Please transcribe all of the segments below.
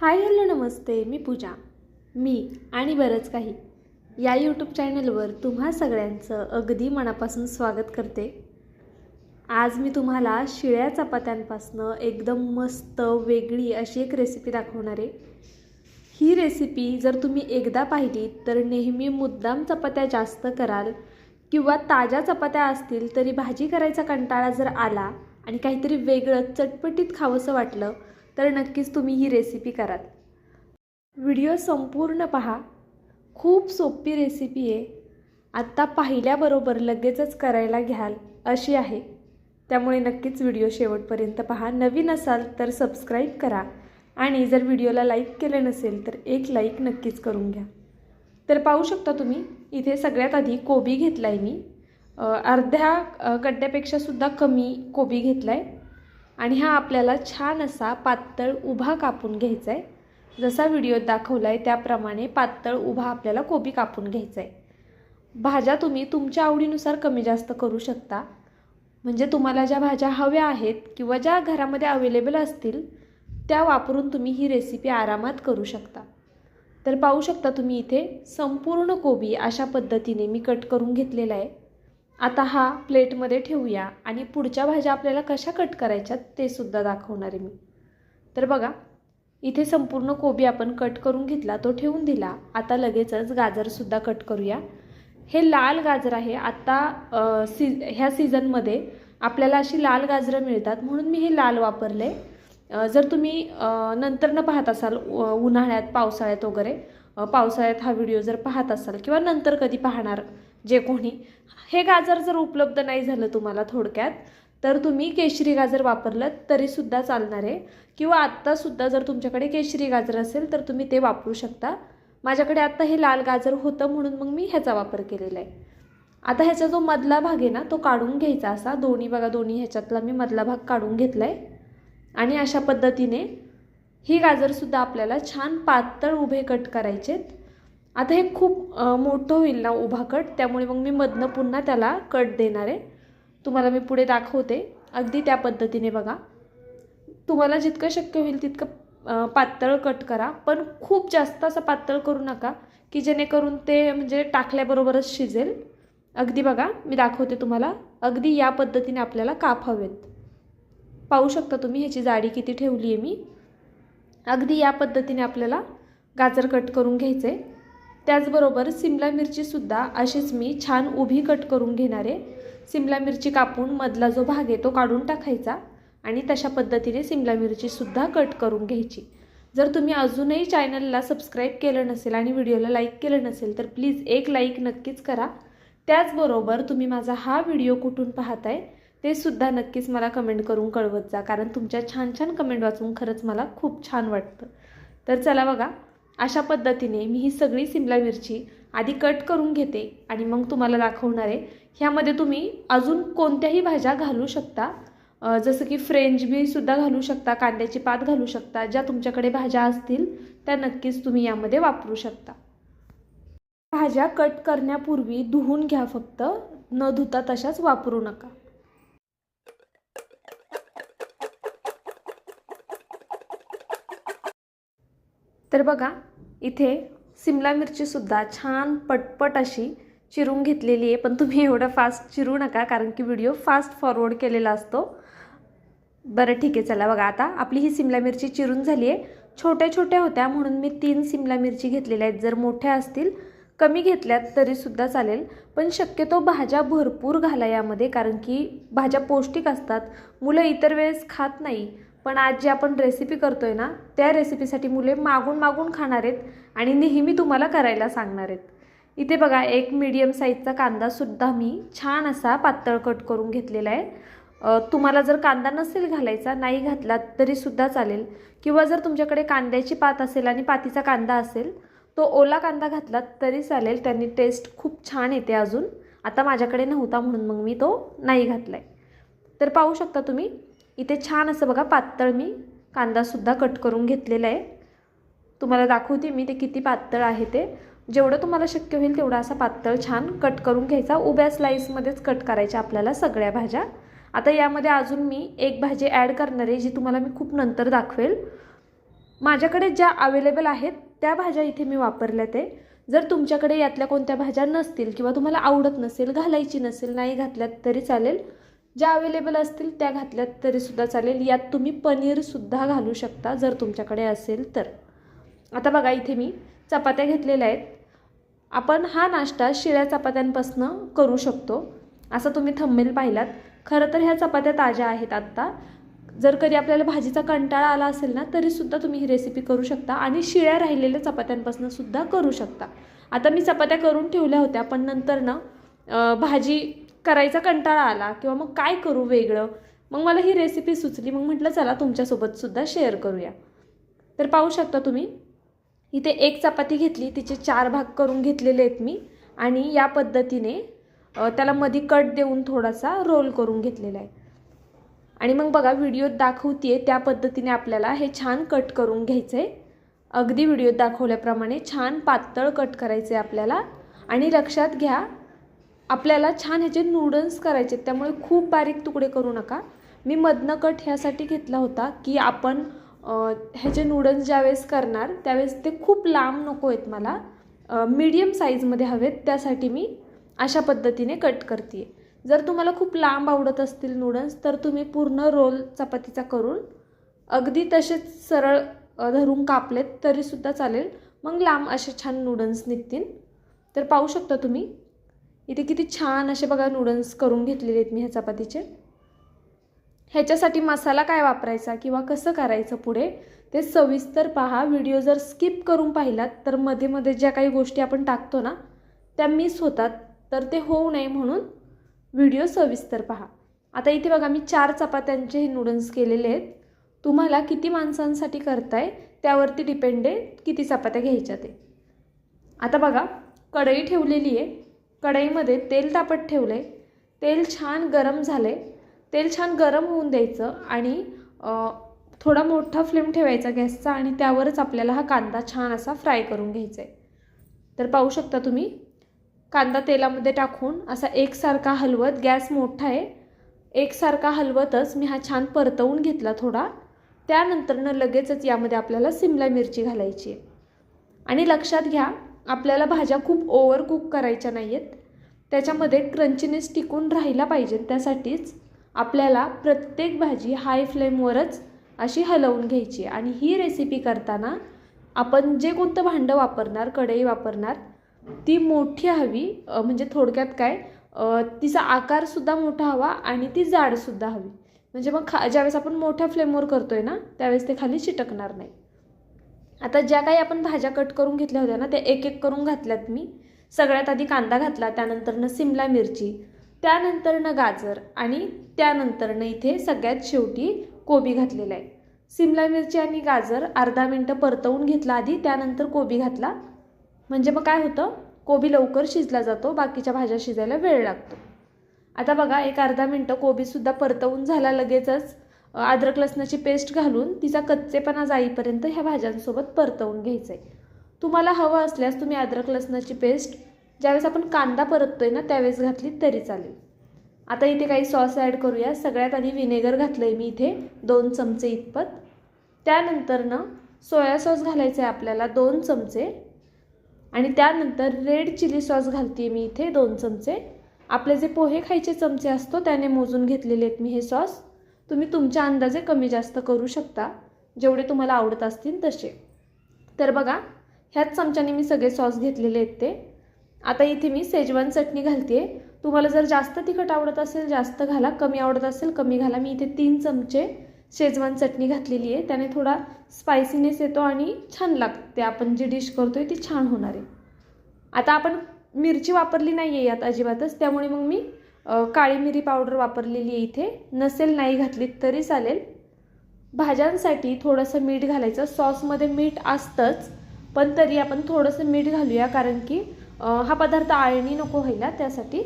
Hi hello नमस्ते मी पूजा. मी आणि बरंच काही. या यूट्यूब चॅनलवर तुम्हा सगळ्यांचं अगदी मनापासून स्वागत करते. आज मी तुम्हाला शिळ्या चपात्यांपासनं एकदम मस्त वेगळी अशी एक रेसिपी दाखवणार आहे. ही रेसिपी जर तुम्ही एकदा पाहिली तर नेहमी मुद्दाम चपात्या जास्त कराल किंवा ताज्या चपात्या असतील तरी भाजी करायचा कंटाळा जर आला आणि काहीतरी वेगळं चटपटीत खावंसं वाटलं तर नक्कीच तुम्ही ही रेसिपी कराल. व्हिडिओ संपूर्ण पहा. खूप सोपी रेसिपी आहे. आत्ता पाहिल्याबरोबर लगेचच करायला घ्याल अशी आहे. त्यामुळे नक्कीच व्हिडिओ शेवटपर्यंत पहा. नवीन असाल तर सबस्क्राईब करा. आणि जर व्हिडिओला लाईक केलं नसेल तर एक लाईक नक्कीच करून घ्या. तर पाहू शकता तुम्ही इथे सगळ्यात आधी कोबी घेतला आहे मी अर्ध्या कड्ड्यापेक्षासुद्धा कमी कोबी घेतला आहे आणि हा आपल्याला छान असा पातळ उभा कापून घ्यायचा आहे जसा व्हिडिओत दाखवला आहे त्याप्रमाणे पातळ उभा आपल्याला कोबी कापून घ्यायचा आहे भाज्या तुम्ही तुमच्या आवडीनुसार कमी जास्त करू शकता. म्हणजे तुम्हाला ज्या भाज्या हव्या आहेत किंवा ज्या घरामध्ये अवेलेबल असतील त्या वापरून तुम्ही ही रेसिपी आरामात करू शकता. तर पाहू शकता तुम्ही इथे संपूर्ण कोबी अशा पद्धतीने मी कट करून घेतलेला आहे. आता हा प्लेटमध्ये ठेवूया आणि पुढच्या भाज्या आपल्याला कशा कट करायच्यात ते सुद्धा दाखवणार आहे मी. तर बघा इथे संपूर्ण कोबी आपण कट करून घेतला तो ठेवून दिला. आता लगेचच गाजरसुद्धा कट करूया. हे लाल गाजर आहे. आत्ता सी ह्या सीझनमध्ये आपल्याला अशी लाल गाजरं मिळतात म्हणून मी हे लाल वापरले. जर तुम्ही नंतरनं नंतर न पाहत असाल उ- उन्हाळ्यात पावसाळ्यात वगैरे पावसाळ्यात हा व्हिडिओ जर पाहत असाल किंवा नंतर कधी पाहणार जे कोणी. हे गाजर जर उपलब्ध नाही झालं तुम्हाला थोडक्यात तर तुम्ही केशरी गाजर वापरलं तरीसुद्धा चालणार आहे. किंवा आत्तासुद्धा जर तुमच्याकडे केशरी गाजर असेल तर तुम्ही ते वापरू शकता. माझ्याकडे आत्ता हे लाल गाजर होतं म्हणून मग मी ह्याचा वापर केलेला आहे. आता ह्याचा जो मधला भाग आहे ना तो काढून घ्यायचा असा. दोन्ही बघा दोन्ही ह्याच्यातला मी मधला भाग काढून घेतला आहे आणि अशा पद्धतीने ही गाजरसुद्धा आपल्याला छान पातळ उभे कट करायचेत. आता हे खूप मोठं होईल ना उभा कट त्यामुळे मग मी मधनं पुन्हा त्याला कट देणार आहे. तुम्हाला मी पुढे दाखवते. अगदी त्या पद्धतीने बघा. तुम्हाला जितकं शक्य होईल तितकं पातळ कट करा. पण खूप जास्त असं पातळ करू नका की जेणेकरून ते म्हणजे टाकल्याबरोबरच शिजेल. अगदी बघा मी दाखवते तुम्हाला. अगदी या पद्धतीने आपल्याला काप हवेत. पाहू शकता तुम्ही ह्याची जाडी किती ठेवली आहे मी. अगदी या पद्धतीने आपल्याला गाजर कट करून घ्यायचे. त्याचबरोबर सिमला मिरचीसुद्धा अशीच मी छान उभी कट करून घेणार आहे. सिमला मिरची कापून मधला जो भाग आहे तो काढून टाकायचा आणि तशा पद्धतीने सिमला मिरचीसुद्धा कट करून घ्यायची. जर तुम्ही अजूनही चॅनलला सबस्क्राईब केलं नसेल आणि व्हिडिओला लाईक केलं नसेल तर प्लीज एक लाईक नक्कीच करा. त्याचबरोबर तुम्ही माझा हा व्हिडिओ कुठून पाहताय ते सुद्धा नक्कीच मला कमेंट करून कळवत जा कारण तुमच्या छान छान कमेंट वाचून खरंच मला खूप छान वाटतं. तर चला बघा अशा पद्धतीने मी ही सगळी सिमला मिरची आधी कट करून घेते आणि मग तुम्हाला दाखवणार आहे. ह्यामध्ये तुम्ही अजून कोणत्याही भाज्या घालू शकता. जसं की फ्रेंच बीसुद्धा घालू शकता कांद्याची पात घालू शकता ज्या तुमच्याकडे भाज्या असतील त्या नक्कीच तुम्ही यामध्ये वापरू शकता. भाज्या कट करण्यापूर्वी धुवून घ्या फक्त. न धुता तशाच वापरू नका. तर बघा इथे सिमला मिरचीसुद्धा छान पटपट अशी चिरून घेतलेली आहे. पण तुम्ही एवढं फास्ट चिरू नका कारण की व्हिडिओ फास्ट फॉरवर्ड केलेला असतो. बरं ठीक आहे चला बघा आता. आपली ही सिमला मिरची चिरून झाली आहे. छोट्या छोट्या होत्या म्हणून मी तीन सिमला मिरची घेतलेल्या आहेत. जर मोठ्या असतील कमी घेतल्यात तरीसुद्धा चालेल. पण शक्यतो भाज्या भरपूर घाला यामध्ये कारण की भाज्या पौष्टिक असतात. मुलं इतर वेळेस खात नाही. पण आज जी आपण रेसिपी करतो आहे ना त्या रेसिपीसाठी मुले मागून मागून खाणार आहेत आणि नेहमी तुम्हाला करायला सांगणार आहेत. इथे बघा एक मीडियम साईजचा कांदासुद्धा मी छान असा पातळ कट करून घेतलेला आहे. तुम्हाला जर कांदा नसेल घालायचा नाही घातला तरीसुद्धा चालेल. किंवा जर तुमच्याकडे कांद्याची पात असेल आणि पातीचा कांदा असेल तो ओला कांदा घातला तरी चालेल. त्यांनी टेस्ट खूप छान येते अजून. आता माझ्याकडे नव्हता म्हणून मग मी तो नाही घातला आहे तर पाहू शकता तुम्ही इथे छान असं बघा पातळ मी कांदासुद्धा कट करून घेतलेला आहे. तुम्हाला दाखवते मी ते किती पातळ आहे ते. जेवढं तुम्हाला शक्य होईल तेवढा असा पातळ छान कट करून घ्यायचा. उभ्या स्लाईसमध्येच कट करायच्या आपल्याला सगळ्या भाज्या. आता यामध्ये अजून मी एक भाजी ॲड करणार आहे जी तुम्हाला मी खूप नंतर दाखवेल. माझ्याकडे ज्या अवेलेबल आहेत त्या भाज्या इथे मी वापरल्या ते जर तुमच्याकडे यातल्या कोणत्या भाज्या नसतील किंवा तुम्हाला आवडत नसेल घालायची नसेल नाही घातल्यात तरी चालेल. ज्या अवेलेबल असतील त्या घातल्यात तरीसुद्धा चालेल. यात तुम्ही पनीरसुद्धा घालू शकता जर तुमच्याकडे असेल तर. आता बघा इथे मी चपात्या घेतलेल्या आहेत. आपण हा नाश्ता शिळ्या चपात्यांपासून करू शकतो. असं तुम्ही थंबेल पाहिलात. खरं तर ह्या चपात्या ताज्या आहेत आत्ता. जर कधी आपल्याला भाजीचा कंटाळा आला असेल ना तरीसुद्धा तुम्ही ही रेसिपी करू शकता आणि शिळ्या राहिलेल्या चपात्यांपासून सुद्धा करू शकता. आता मी चपात्या करून ठेवल्या होत्या पण नंतर ना भाजी करायचा कंटाळा आला किंवा मग काय करू वेगळं? मग मला ही रेसिपी सुचली. मग म्हटलं चला तुमच्यासोबतसुद्धा शेअर करूया. तर पाहू शकता तुम्ही इथे एक चपाती घेतली. तिचे चार भाग करून घेतलेले आहेत मी. आणि या पद्धतीने त्याला मधी कट देऊन थोडासा रोल करून घेतलेला आहे. आणि मग बघा व्हिडिओत दाखवते त्या पद्धतीने आपल्याला हे छान कट करून घ्यायचं आहे अगदी व्हिडिओत दाखवल्याप्रमाणे छान पातळ कट करायचे आपल्याला. आणि लक्षात घ्या आपल्याला छान ह्याचे नूडल्स करायचे आहेत, त्यामुळे खूप बारीक तुकडे करू नका. मी मधनं कट ह्यासाठी घेतला होता की आपण ह्याचे नूडल्स ज्यावेळेस करणार त्यावेळेस ते खूप लांब नको आहेत मला. मीडियम साईजमध्ये हवेत त्यासाठी मी अशा पद्धतीने कट करते जर तुम्हाला खूप लांब आवडत असतील नूडल्स तर तुम्ही पूर्ण रोल चपातीचा करून अगदी तसेच सरळ धरून कापलेत तरीसुद्धा चालेल. मग लांब असे छान नूडल्स निघतील. तर पाहू शकता तुम्ही इथे किती छान असे बघा नूडल्स करून घेतलेले आहेत मी ह्या चपातीचे. ह्याच्यासाठी मसाला काय वापरायचा किंवा कसं करायचं पुढे ते सविस्तर पहा. व्हिडिओ जर स्किप करून पाहिलात तर मध्ये मध्ये ज्या काही गोष्टी आपण टाकतो ना त्या मिस होतात. तर ते होऊ नये म्हणून व्हिडिओ सविस्तर पहा. आता इथे बघा मी चार चपात्यांचे हे नूडल्स केलेले आहेत. तुम्हाला किती माणसांसाठी करताय त्यावरती डिपेंड आहे किती चपात्या घ्यायच्या ते. आता बघा कढई ठेवलेली आहे. कढईमध्ये तेल तापत ठेवले. तेल छान गरम झाले. तेल छान गरम होऊन द्यायचं आणि थोडा मोठा फ्लेम ठेवायचा गॅसचा आणि त्यावरच आपल्याला हा कांदा छान असा फ्राय करून घ्यायचा आहे. तर पाहू शकता तुम्ही कांदा तेलामध्ये टाकून असा एकसारखा हलवत गॅस मोठा आहे. एकसारखा हलवतच मी हा छान परतवून घेतला थोडा. त्यानंतरनं लगेचच यामध्ये आपल्याला सिमला मिरची घालायची आहे. आणि लक्षात घ्या आपल्याला भाज्या खूप ओव्हर कुक करायच्या नाही आहेत त्याच्यामध्ये क्रंचीनेस टिकून राहिला पाहिजे. त्यासाठीच आपल्याला प्रत्येक भाजी हाय फ्लेमवरच अशी हलवून घ्यायची. आणि ही रेसिपी करताना आपण जे कोणतं भांडं वापरणार कढई वापरणार ती मोठी हवी. म्हणजे थोडक्यात काय? तिचा आकारसुद्धा मोठा हवा आणि ती जाडसुद्धा हवी. म्हणजे मग खा ज्यावेळेस आपण मोठ्या फ्लेमवर करतो आहे ना त्यावेळेस ते खाली चिटकणार नाही. आता ज्या काही आपण भाज्या कट करून घेतल्या होत्या ना त्या एक एक करून घातल्यात मी. सगळ्यात आधी कांदा घातला त्यानंतरनं सिमला मिरची त्यानंतरनं गाजर आणि त्यानंतरनं इथे सगळ्यात शेवटी कोबी घातलेला आहे. सिमला मिरची आणि गाजर अर्धा मिनटं परतवून घेतला आधी त्यानंतर कोबी घातला. म्हणजे मग काय होतं? कोबी लवकर शिजला जातो बाकीच्या भाज्या शिजायला वेळ लागतो. आता बघा एक अर्धा मिनटं कोबीसुद्धा परतवून झाला लगेचच. अद्रक लसणाची पेस्ट घालून तिचा कच्चेपणा जाईपर्यंत ह्या भाज्यांसोबत परतवून घ्यायचं आहे तुम्हाला हवं असल्यास तुम्ही अद्रक लसणाची पेस्ट ज्यावेळेस आपण कांदा परततोय ना त्यावेळेस घातली तरी चालेल. आता इथे काही सॉस ॲड करूया. सगळ्यात आधी व्हिनेगर घातलं आहे मी इथे दोन चमचे इतपत. त्यानंतरनं सोया सॉस घालायचं आहे आपल्याला दोन चमचे. आणि त्यानंतर रेड चिली सॉस घालते मी इथे दोन चमचे. आपले जे पोहे खायचे चमचे असतो त्याने मोजून घेतलेले आहेत मी हे सॉस. तुम्ही तुमच्या अंदाजे कमी जास्त करू शकता. जेवढे तुम्हाला आवडत असतील तसे. तर बघा ह्याच चमच्याने मी सगळे सॉस घेतलेले आहेत ते. आता इथे मी सेजवान चटणी घालते तुम्हाला जर जास्त तिखट आवडत असेल जास्त घाला. कमी आवडत असेल कमी घाला. मी इथे तीन चमचे शेजवान चटणी घातलेली आहे. त्याने थोडा स्पायसीनेस येतो आणि छान लागते. आपण जी डिश करतोय ती छान होणार आहे. आता आपण मिरची वापरली नाही आहे यात अजिबातच. त्यामुळे मग मी काळी मिरी पावडर वापरलेली आहे इथे. नसेल नाही घातलीत तरी चालेल. भाज्यांसाठी थोडंसं मीठ घालायचं. सॉसमध्ये मीठ असतंच पण तरी आपण थोडंसं मीठ घालूया कारण की हा पदार्थ आळणी नको व्हायला त्यासाठी.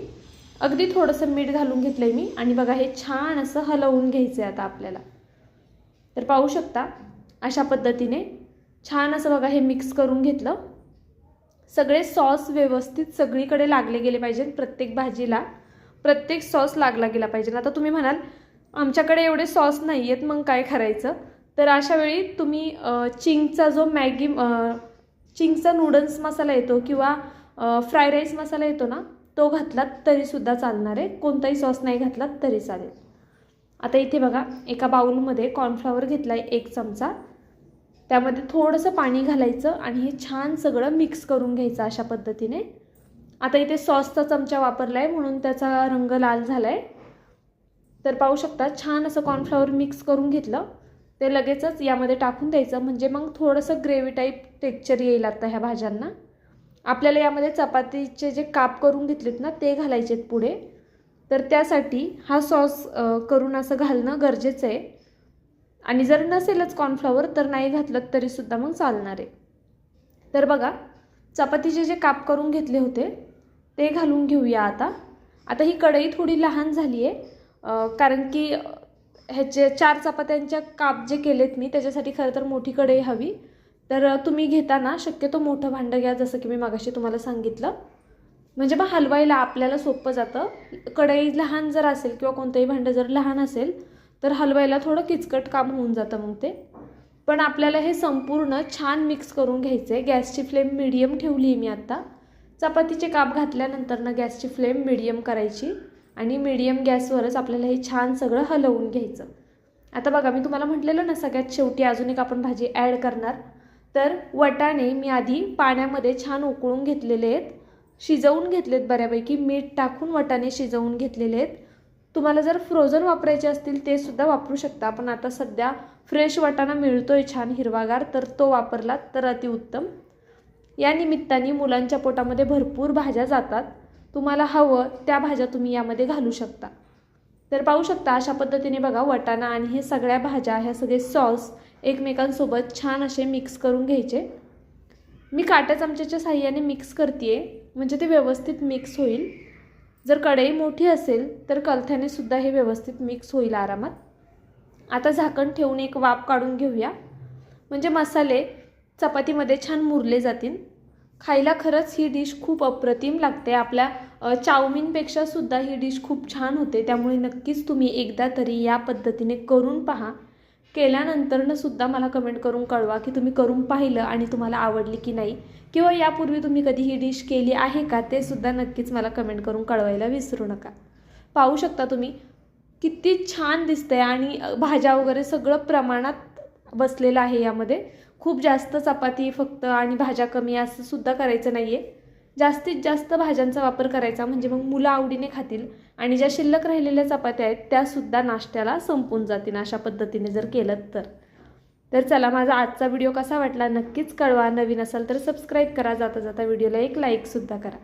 अगदी थोडंसं मीठ घालून घेतलं आहे मी. आणि बघा हे छान असं हलवून घ्यायचं आहे आता आपल्याला. तर पाहू शकता अशा पद्धतीने छान असं बघा हे मिक्स करून घेतलं. सगळे सॉस व्यवस्थित सगळीकडे लागले गेले पाहिजेत प्रत्येक भाजीला. प्रत्येक सॉस लागला गेला पाहिजे. आता तुम्ही म्हणाल आमच्याकडे एवढे सॉस नाही आहेत मग काय करायचं? तर अशावेळी तुम्ही चिंगचा जो मॅगी चिंगचा नूडल्स मसाला येतो किंवा फ्राय राईस मसाला येतो ना तो घातलात तरीसुद्धा चालणार आहे. कोणताही सॉस नाही घातलात तरी चालेल. आता इथे बघा एका बाउलमध्ये कॉर्नफ्लॉवर घेतला आहे एक चमचा. त्यामध्ये थोडंसं पाणी घालायचं आणि हे छान सगळं मिक्स करून घ्यायचं अशा पद्धतीने. आता इथे सॉसचा चमचा वापरला आहे म्हणून त्याचा रंग लाल झाला आहे तर पाहू शकता छान असं कॉर्नफ्लॉवर मिक्स करून घेतलं. ते लगेचच यामध्ये टाकून द्यायचं म्हणजे मग थोडंसं ग्रेव्ही टाईप टेक्चर येईल आता ह्या भाज्यांना. आपल्याला यामध्ये चपातीचे जे काप करून घेतलेत ना ते घालायचे आहेत पुढे. तर त्यासाठी हा सॉस करून असं घालणं गरजेचं आहे. आणि जर नसेलच कॉर्नफ्लॉवर तर नाही घातलं तरीसुद्धा मग चालणार आहे. तर बघा चपातीचे जे काप करून घेतले होते ते घालून घेऊया आता. आता ही कढई थोडी लहान झाली आहे कारण की ह्याचे चार चपात्यांच्या काप जे केलेत मी त्याच्यासाठी खरं तर मोठी कढई हवी. तर तुम्ही घेताना शक्यतो मोठं भांडं घ्या जसं की मी मागाशी तुम्हाला सांगितलं. म्हणजे मग हलवायला आपल्याला सोपं जातं. कढई लहान जर असेल किंवा कोणतंही भांडं जर लहान असेल तर हलवायला थोडं किचकट काम होऊन जातं मग ते. पण आपल्याला हे संपूर्ण छान मिक्स करून घ्यायचं आहे गॅसची फ्लेम मिडियम ठेवली आहे मी आत्ता चपातीचे काप घातल्यानंतर ना गॅसची फ्लेम मिडियम करायची आणि मिडियम गॅसवरच आपल्याला हे छान सगळं हलवून घ्यायचं. आता बघा मी तुम्हाला म्हटलेलं ना सगळ्यात शेवटी अजून एक आपण भाजी ॲड करणार. तर वटाणे मी आधी पाण्यामध्ये छान उकळून घेतलेले आहेत. शिजवून घेतलेत बऱ्यापैकी. मीठ टाकून वटाणे शिजवून घेतलेले आहेत. तुम्हाला जर फ्रोझन वापरायचे असतील ते सुद्धा वापरू शकता. पण आता सध्या फ्रेश वाटाणा मिळतोय छान हिरवागार तर तो वापरलात तर अतिउत्तम. या निमित्ताने मुलांच्या पोटामध्ये भरपूर भाज्या जातात. तुम्हाला हवं त्या भाज्या तुम्ही यामध्ये घालू शकता. तर पाहू शकता अशा पद्धतीने बघा वटाणा आणि हे सगळ्या भाज्या ह्या सगळे सॉस एकमेकांसोबत छान असे मिक्स करून घ्यायचे. मी काट्या चमच्याच्या साह्याने मिक्स करते म्हणजे ते व्यवस्थित मिक्स होईल. जर कढई मोठी असेल तर कलथ्याने सुद्धा हे व्यवस्थित मिक्स होईल आरामात. आता झाकण ठेवून एक वाफ काढून घेऊया. म्हणजे मसाले चपातीमध्ये छान मुरले जातील. खायला खरंच ही डिश खूप अप्रतिम लागते. आपल्या अ, चाऊमिनपेक्षा सुद्धा ही डिश खूप छान होते. त्यामुळे नक्कीच तुम्ही एकदा तरी या पद्धतीने करून पहा. केल्यानंतरनं सुद्धा मला कमेंट करून कळवा की तुम्ही करून पाहिलं आणि तुम्हाला आवडली की नाही. किंवा यापूर्वी तुम्ही कधी ही डिश केली आहे का? ते सुद्धा नक्कीच मला कमेंट करून कळवायला विसरू नका. पाहू शकता तुम्ही किती छान दिसतंय आणि भाज्या वगैरे सगळं प्रमाणात बसलेलं आहे यामध्ये. खूप जास्त चपाती फक्त आणि भाज्या कमी असं सुद्धा करायचं नाही आहे जास्तीत जास्त भाज्यांचा वापर करायचा म्हणजे मग मुलं आवडीने खातील आणि ज्या शिल्लक राहिलेल्या चपात्या आहेत त्यासुद्धा नाश्त्याला संपून जातील अशा पद्धतीने जर केलं तर. तर चला माझा आजचा व्हिडिओ कसा वाटला नक्कीच कळवा. नवीन असाल तर सबस्क्राईब करा. जाता जाता व्हिडिओला एक लाईकसुद्धा करा.